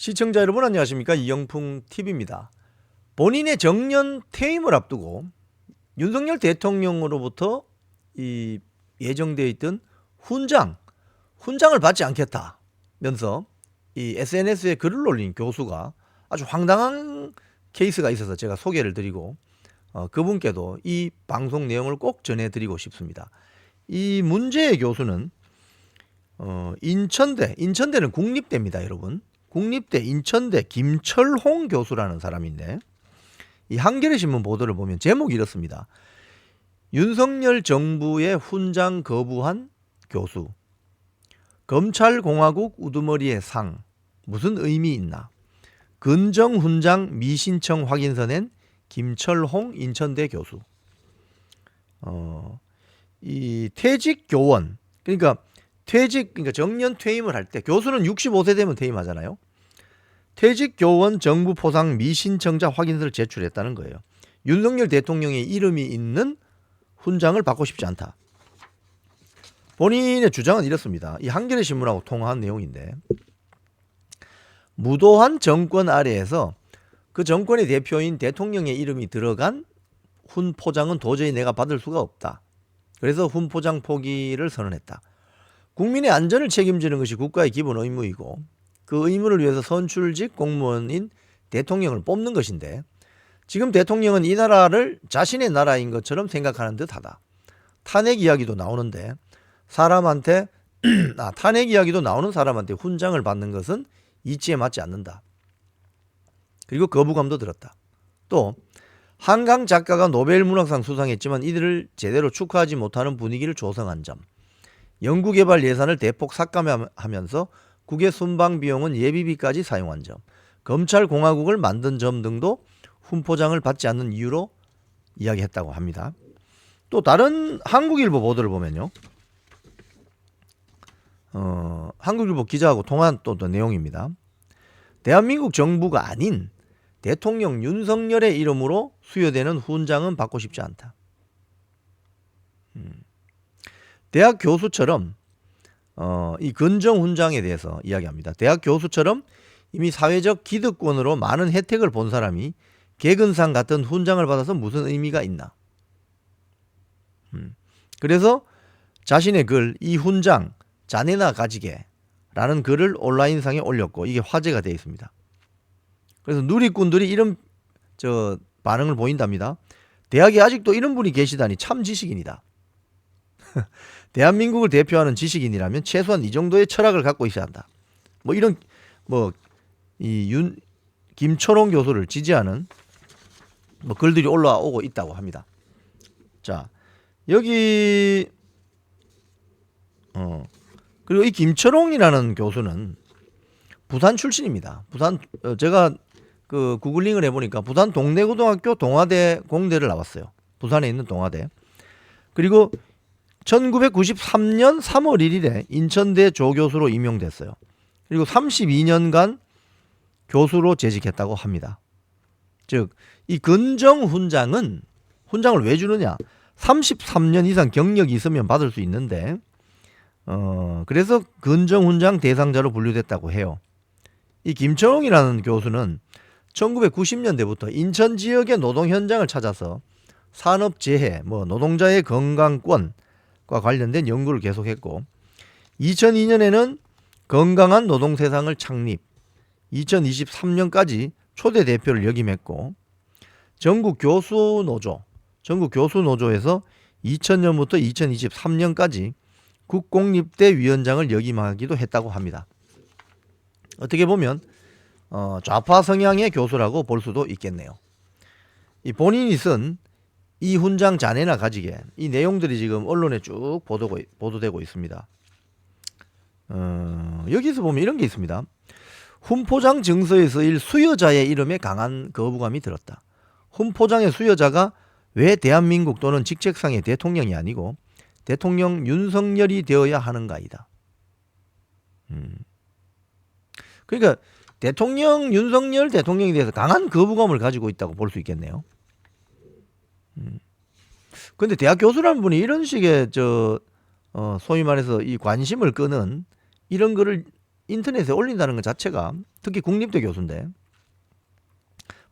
시청자 여러분 안녕하십니까 이영풍 TV입니다. 본인의 정년 퇴임을 앞두고 윤석열 대통령으로부터 이 예정되어 있던 훈장, 훈장을 받지 않겠다면서 이 SNS에 글을 올린 교수가 아주 황당한 케이스가 있어서 제가 소개를 드리고 어, 그분께도 이 방송 내용을 꼭 전해드리고 싶습니다. 이 문제의 교수는 어, 인천대, 인천대는 국립대입니다, 여러분. 국립대 인천대 김철홍 교수라는 사람인데 이 한겨레 신문 보도를 보면 제목이 이렇습니다. 윤석열 정부의 훈장 거부한 교수. 검찰공화국 우두머리의 상 무슨 의미 있나? 근정 훈장 미신청 확인서 낸 김철홍 인천대 교수. 어, 이 퇴직 교원 그러니까 퇴직 그러니까 정년 퇴임을 할 때 교수는 65세 되면 퇴임하잖아요. 퇴직 교원 정부 포상 미신청자 확인서를 제출했다는 거예요. 윤석열 대통령의 이름이 있는 훈장을 받고 싶지 않다. 본인의 주장은 이렇습니다. 이 한겨레 신문하고 통화한 내용인데 무도한 정권 아래에서 그 정권의 대표인 대통령의 이름이 들어간 훈 포장은 도저히 내가 받을 수가 없다. 그래서 훈 포장 포기를 선언했다. 국민의 안전을 책임지는 것이 국가의 기본 의무이고 그 의무를 위해서 선출직 공무원인 대통령을 뽑는 것인데 지금 대통령은 이 나라를 자신의 나라인 것처럼 생각하는 듯하다. 탄핵 이야기도 나오는데 사람한테 아, 탄핵 이야기도 나오는 사람한테 훈장을 받는 것은 이치에 맞지 않는다. 그리고 거부감도 들었다. 또 한강 작가가 노벨 문학상 수상했지만 이들을 제대로 축하하지 못하는 분위기를 조성한 점. 연구개발 예산을 대폭 삭감하면서 국외 순방 비용은 예비비까지 사용한 점. 검찰 공화국을 만든 점 등도 훈포장을 받지 않는 이유로 이야기했다고 합니다. 또 다른 한국일보 보도를 보면요. 어, 한국일보 기자하고 통한 또, 또 내용입니다. 대한민국 정부가 아닌 대통령 윤석열의 이름으로 수여되는 훈장은 받고 싶지 않다. 음. 대학 교수처럼 어, 이 근정 훈장에 대해서 이야기합니다. 대학 교수처럼 이미 사회적 기득권으로 많은 혜택을 본 사람이 개근상 같은 훈장을 받아서 무슨 의미가 있나? 음. 그래서 자신의 글 이 훈장 자네나 가지게라는 글을 온라인상에 올렸고 이게 화제가 되어 있습니다. 그래서 누리꾼들이 이런 저 반응을 보인답니다. 대학에 아직도 이런 분이 계시다니 참 지식인이다. 대한민국을 대표하는 지식인이라면 최소한 이 정도의 철학을 갖고 있어야 한다. 뭐 이런 뭐 이 윤 김철홍 교수를 지지하는 뭐 글들이 올라오고 있다고 합니다. 자 여기 어 그리고 이 김철홍이라는 교수는 부산 출신입니다. 부산 어, 제가 그 구글링을 해보니까 부산 동래고등학교 동아대 공대를 나왔어요. 부산에 있는 동아대. 그리고 1993년 3월 1일에 인천대 조교수로 임용됐어요. 그리고 32년간 교수로 재직했다고 합니다. 즉, 이 근정 훈장은 훈장을 왜 주느냐? 33년 이상 경력이 있으면 받을 수 있는데, 어, 그래서 근정 훈장 대상자로 분류됐다고 해요. 이 김철홍이라는 교수는 1990년대부터 인천 지역의 노동 현장을 찾아서 산업 재해, 뭐 노동자의 건강권과 관련된 연구를 계속했고 2002년에는 건강한 노동 세상을 창립, 2023년까지 초대 대표를 역임했고 전국 교수 노조, 전국 교수 노조에서 2000년부터 2023년까지 국공립대 위원장을 역임하기도 했다고 합니다. 어떻게 보면 어, 좌파 성향의 교수라고 볼 수도 있겠네요. 이 본인이 쓴 이 훈장 자네나 가지게 이 내용들이 지금 언론에 쭉 보도고, 보도되고 있습니다. 어, 여기서 보면 이런 게 있습니다. 훈포장 증서에 쓰일 수여자의 이름에 강한 거부감이 들었다. 훈포장의 수여자가 왜 대한민국 또는 직책상의 대통령이 아니고 대통령 윤석열이 되어야 하는가이다. 음. 그러니까 대통령 윤석열 대통령에 대해서 강한 거부감을 가지고 있다고 볼 수 있겠네요. 음. 근데 대학 교수라는 분이 이런 식의 저 어, 소위 말해서 이 관심을 끄는 이런 글을 인터넷에 올린다는 것 자체가 특히 국립대 교수인데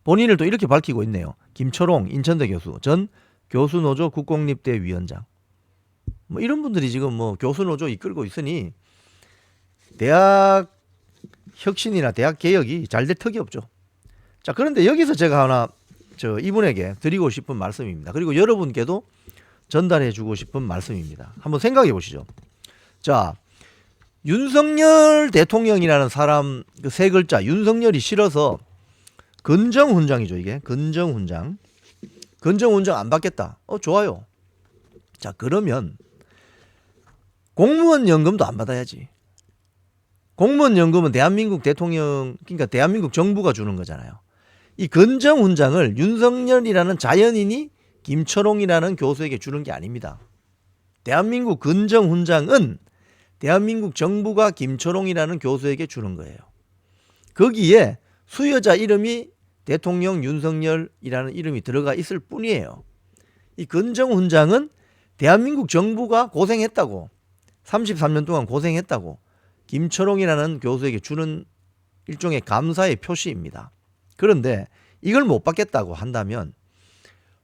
본인을 또 이렇게 밝히고 있네요. 김철홍 인천대 교수 전 교수노조 국공립대 위원장. 뭐 이런 분들이 지금 뭐 교수노조 이끌고 있으니 대학 혁신이나 대학 개혁이 잘 될 턱이 없죠. 자 그런데 여기서 제가 하나 저 이분에게 드리고 싶은 말씀입니다. 그리고 여러분께도 전달해 주고 싶은 말씀입니다. 한번 생각해 보시죠. 자 윤석열 대통령이라는 사람 그 세 글자 윤석열이 싫어서 근정훈장이죠 이게 근정훈장 근정훈장 안 받겠다 어 좋아요 자 그러면 공무원 연금도 안 받아야지 공무원 연금은 대한민국 대통령 그러니까 대한민국 정부가 주는 거잖아요 이 근정훈장을 윤석열이라는 자연인이 김철홍이라는 교수에게 주는 게 아닙니다 대한민국 근정훈장은 대한민국 정부가 김철홍이라는 교수에게 주는 거예요. 거기에 수여자 이름이 대통령 윤석열이라는 이름이 들어가 있을 뿐이에요. 이 근정훈장은 대한민국 정부가 고생했다고 33년 동안 고생했다고 김철홍이라는 교수에게 주는 일종의 감사의 표시입니다. 그런데 이걸 못 받겠다고 한다면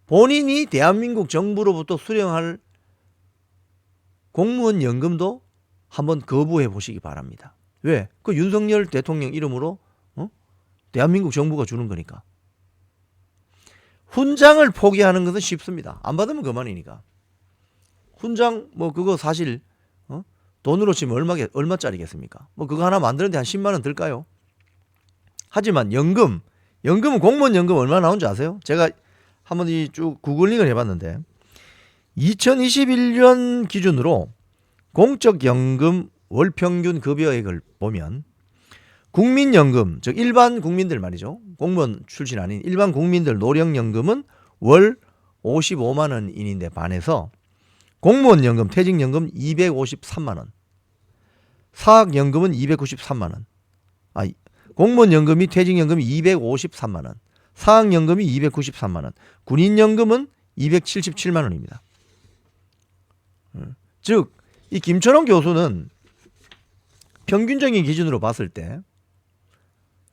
본인이 대한민국 정부로부터 수령할 공무원 연금도 한번 거부해 보시기 바랍니다. 왜? 그 윤석열 대통령 이름으로 어? 대한민국 정부가 주는 거니까. 훈장을 포기하는 것은 쉽습니다. 안 받으면 그만이니까. 훈장 뭐 그거 사실 어? 돈으로 치면 얼마 얼마짜리겠습니까? 뭐 그거 하나 만드는데 한 10만 원 들까요? 하지만 연금, 연금은 공무원 연금 얼마 나온지 아세요? 제가 한번 이 쭉 구글링을 해봤는데 2021년 기준으로 공적연금 월평균 급여액을 보면 국민연금 즉 일반 국민들 말이죠. 공무원 출신 아닌 일반 국민들 노령연금은 월 55만 원인데 반해서 공무원 연금 퇴직연금 253만 원. 사학연금은 293만 원. 아, 공무원 연금이 퇴직연금이 253만 원 사학연금이 293만 원 군인연금은 277만 원입니다 음, 즉이 김철원 교수는 평균적인 기준으로 봤을 때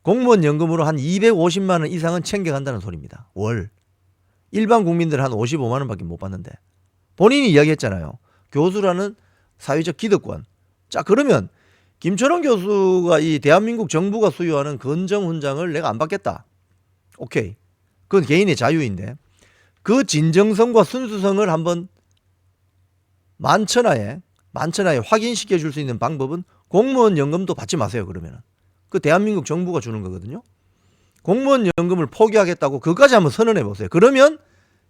공무원 연금으로 한 250만 원 이상은 챙겨간다는 소리입니다. 월. 일반 국민들 한 55만 원밖에 못 받는데 본인이 이야기했잖아요. 교수라는 사회적 기득권. 자 그러면 김철원 교수가 이 대한민국 정부가 수여하는 건정 훈장을 내가 안 받겠다. 오케이. 그건 개인의 자유인데. 그 진정성과 순수성을 한번 만천하에 만천하에 확인시켜 줄 수 있는 방법은 공무원 연금도 받지 마세요 그러면은. 그 대한민국 정부가 주는 거거든요. 공무원 연금을 포기하겠다고 그까지 한번 선언해 보세요. 그러면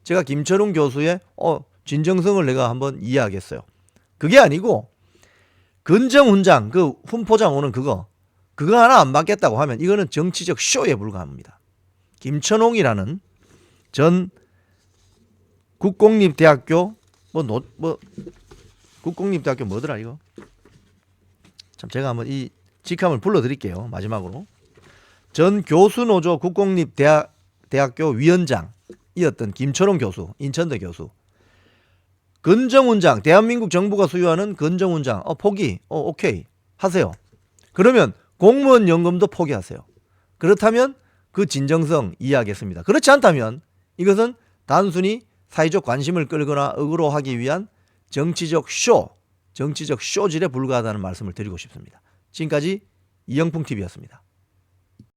제가 김철웅 교수의 어 진정성을 내가 한번 이해하겠어요. 그게 아니고 근정훈장 그 훈포장 오는 그거 그거 하나 안 받겠다고 하면 이거는 정치적 쇼에 불과합니다 김천홍이라는 전 국공립대학교 뭐, 노, 뭐 국공립대학교 뭐더라 이거? 참 제가 한번 이 직함을 불러드릴게요. 마지막으로 전 교수노조 국공립대학 대학교 위원장이었던 김철홍 교수, 인천대 교수. 근정훈장, 대한민국 정부가 수여하는 근정훈장, 어 포기, 어 오케이 하세요. 그러면 공무원 연금도 포기하세요. 그렇다면 그 진정성 이해하겠습니다. 그렇지 않다면 이것은 단순히 사회적 관심을 끌거나 억울로하기 위한 정치적 쇼, 정치적 쇼질에 불과하다는 말씀을 드리고 싶습니다. 지금까지 이영풍 TV였습니다.